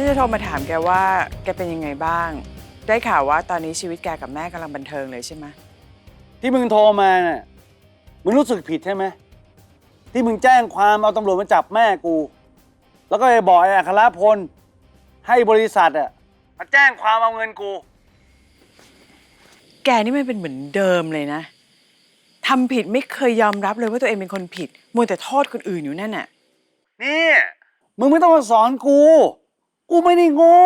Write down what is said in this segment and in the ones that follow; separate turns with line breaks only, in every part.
ฉันจะโทรมาถามแกว่าแกเป็นยังไงบ้าง ได้ข่าวว่าตอนนี้ชีวิตแกกับแม่กำลังบันเทิงเลยใช่ไหม
ที่มึงโทรมาน่ะมึงรู้สึกผิดใช่ไหมที่มึงแจ้งความเอาตำรวจมาจับแม่กู แล้วก็ไปบอกไอ้อัครพลให้บริษัทอะมาแจ้งความเอาเงินกู
แกนี่มันเป็นเหมือนเดิมเลยนะทำผิดไม่เคยยอมรับเลยว่าตัวเองเป็นคนผิดมัวแต่โทษคนอื่นอยู่นั่นน่ะ
นี่ มึงไม่ต้องมาสอนกู กูไม่ได้โง่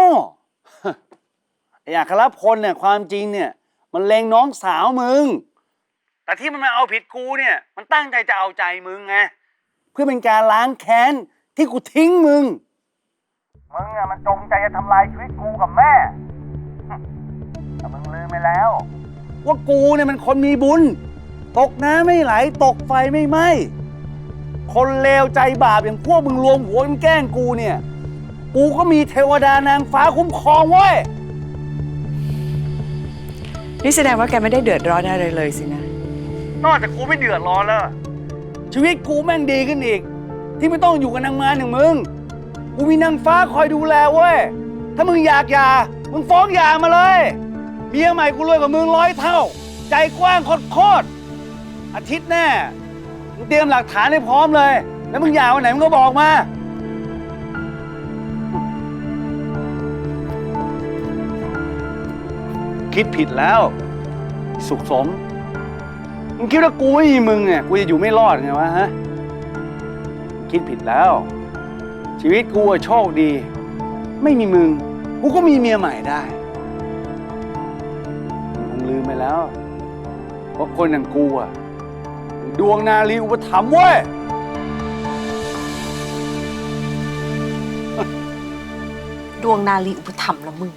ไอ้อัครพลเนี่ยความจริงเนี่ย มันเลงน้องสาวมึง แต่ที่มันมาเอาผิดกูเนี่ย มันตั้งใจจะเอาใจมึงไงเพื่อเป็นการล้างแค้นที่กูทิ้งมึง มึงอะมันจงใจจะทำลายชีวิตกูกับแม่ แต่มึงลืมไปแล้ว ว่ากูเนี่ยมันคนมีบุญ ตกน้ำไม่ไหล ตกไฟไม่ไหม้คนเลวใจบาปอย่างพวกมึงรวมหัวกันแกล้งกูเนี่ย กูก็มีเทวดานางฟ้าคุ้มครองเว้ย
นี่แสดงว่าแกไม่ได้เดือดร้อนอะไรเลยสินะ
นอกจากกูไม่เดือดร้อนแล้ว ชีวิตกูแม่งดีขึ้นอีก ที่ไม่ต้องอยู่กับนางมารอย่างมึง กูมีนางฟ้าคอยดูแลเว้ย ถ้ามึงอยากหย่ามึงฟ้องหย่ามาเลย เมียใหม่กูรวยกว่ามึงร้อยเท่า ใจกว้างโคตรๆอาทิตย์แน่มึงเตรียมหลักฐานให้พร้อมเลย แล้วมึงหย่าวันไหนมึงก็บอกมา คิดผิดแล้ว สุขสม มึงคิดว่ากูไม่มีมึงเนี่ยกูจะอยู่ไม่รอดไงวะฮะ คิดผิดแล้ว ชีวิตกูอะโชคดี ไม่มีมึง กูก็มีเมียใหม่ได้ มึงคงลืมไปแล้วว่าคนอย่างกูอะดวงนาลีอุปถัมภ์เว้ย
ดวงนาลีอุปถัมภ์ละมึง